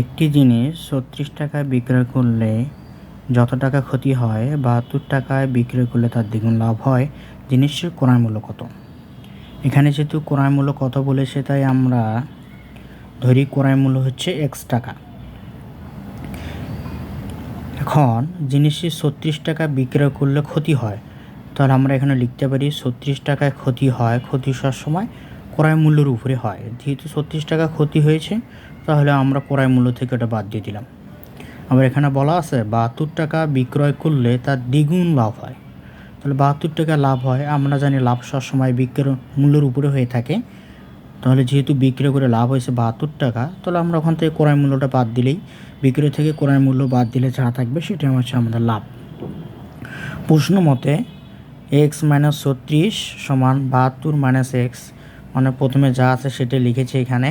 একটি জিনিস ছত্রিশ টাকায় বিক্রয় করলে যত টাকা ক্ষতি হয়, বাহাত্তর টাকায় বিক্রয় করলে তার দ্বিগুণ লাভ হয়। জিনিসটির ক্রয় মূল্য কত? এখানে যেহেতু ক্রয় মূল্য কত বলেছে তাই আমরা ধরি ক্রয় মূল্য হচ্ছে এক্স টাকা। এখন জিনিসটি ছত্রিশ টাকা বিক্রয় করলে ক্ষতি হয়, তাহলে আমরা এখানে লিখতে পারি ছত্রিশ টাকায় ক্ষতি হয়, ক্ষতি সবসময় ক্রয় মূল্যের উপরে হয়। যেহেতু ছত্রিশ টাকা ক্ষতি হয়েছে, তাহলে আমরা ক্রয় মূল্য থেকে ওটা বাদ দিয়ে দিলাম। আবার এখানে বলা আছে, বাহাত্তর টাকা বিক্রয় করলে তার দ্বিগুণ লাভ হয়। তাহলে বাহাত্তর টাকা লাভ হয়, আমরা জানি লাভ সবসময় বিক্রয় মূল্যের উপরে হয়ে থাকে। তাহলে যেহেতু বিক্রয় করে লাভ হয়েছে বাহাত্তর টাকা, তাহলে আমরা ওখান থেকে ক্রয় মূল্যটা বাদ দিলেই, বিক্রয় থেকে ক্রয় মূল্য বাদ দিলে যা থাকবে সেটা হচ্ছে আমাদের লাভ। প্রশ্ন মতে এক্স মাইনাস ছত্রিশ সমান বাহাত্তর মাইনাস এক্স মানে প্রথমে যা আছে সেটা লিখেছি এখানে।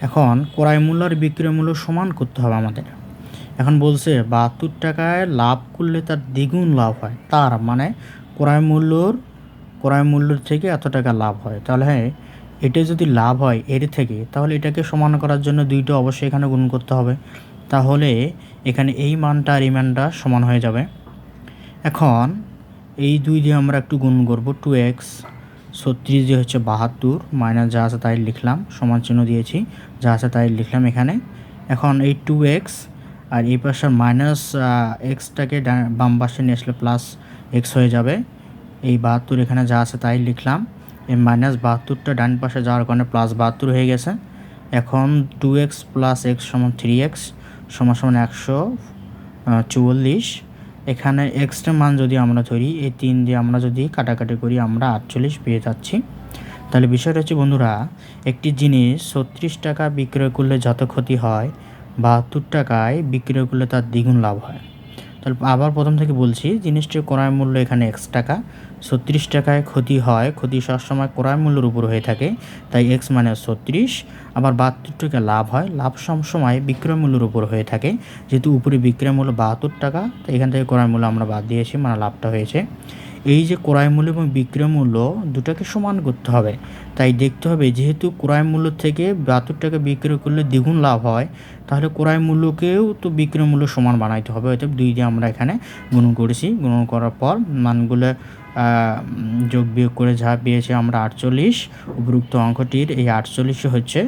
এখন ক্রয় মূল্য আর বিক্রয় মূল্য সমান করতে হবে আমাদের। এখন বলছে, বাহাত্তর টাকায় লাভ করলে তার দ্বিগুণ লাভ হয়। তার মানে ক্রয় মূল্যর ক্রয় মূল্যর থেকে এত টাকা লাভ হয়। তাহলে হ্যাঁ এটা যদি লাভ হয় এর থেকে, তাহলে এটাকে সমান করার জন্য দুইটা অবশ্যই এখানে গুণ করতে হবে। তাহলে এখানে এই মানটা আর এই মানটা সমান হয়ে যাবে। এখন এই দুই দিয়ে আমরা একটু গুণ করব টু এক্স ছত্রিশ দিয়ে হচ্ছে বাহাত্তর, মাইনাস যা আছে তাই লিখলাম, সমান চিহ্ন দিয়েছি, যা আছে তাই লিখলাম এখানে। এখন এই টু এক্স আর এই পাশে মাইনাস এক্সটাকে বাম পাশে নিয়ে আসলে প্লাস এক্স হয়ে যাবে। এই বাহাত্তর এখানে যা আছে তাই লিখলাম। এই মাইনাস বাহাত্তরটা ডান পাশে যাওয়ার কারণে প্লাস বাহাত্তর হয়ে গেছে। এখন টু এক্স প্লাস এক্স সমান থ্রি এক্স সমান সমান একশো চুয়াল্লিশ। এখানে এক্সট্রা মান যদি আমরা ধরি, এই তিন দিয়ে আমরা যদি কাটাকাটি করি, আমরা আটচল্লিশ পেয়ে যাচ্ছি। তাহলে বিষয়টা হচ্ছে, বন্ধুরা, একটি জিনিস ছত্রিশ টাকা বিক্রয় করলে যত ক্ষতি হয়, বাহাত্তর টাকায় বিক্রয় করলে তার দ্বিগুণ লাভ হয়। তাহলে আবার প্রথম থেকে বলছি জিনিসটির ক্রয় মূল্য এখানে এক্স টাকা। ছত্রিশ টাকায় ক্ষতি হয়, ক্ষতি সবসময় ক্রয় মূল্যের উপর হয়ে থাকে, তাই এক্স মানে ছত্রিশ। আবার বাহাত্তর টাকা লাভ হয়, লাভ সবসময় বিক্রয় মূল্যের উপর হয়ে থাকে। যেহেতু উপরে বিক্রয় মূল্য বাহাত্তর টাকা, তাই এখান থেকে ক্রয় মূল্য আমরা বাদ দিয়েছি মানে লাভটা হয়েছে। এই যে ক্রয় মূল্য এবং বিক্রয় মূল্য দুটাকে সমান করতে হবে। তাই দেখতে হবে যেহেতু ক্রয় মূল্য থেকে বাহাত্তর টাকা বিক্রয় করলে দ্বিগুণ লাভ হয়, তাহলে ক্রয় মূল্যকেও তো বিক্রয় মূল্য সমান বানাইতে হবে। অর্থাৎ দুই দিয়ে আমরা এখানে গুণন করেছি। গুণন করার পর মানগুলো যোগ বিয়োগ করে যা পেয়েছি আমরা আটচল্লিশ, উপরুক্ত অঙ্কটির এই আটচল্লিশে হচ্ছে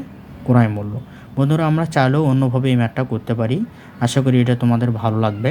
ক্রয় মূল্য। বন্ধুরা, আমরা চাইলেও অন্যভাবে এই ম্যাথটা করতে পারি। আশা করি এটা তোমাদের ভালো লাগবে।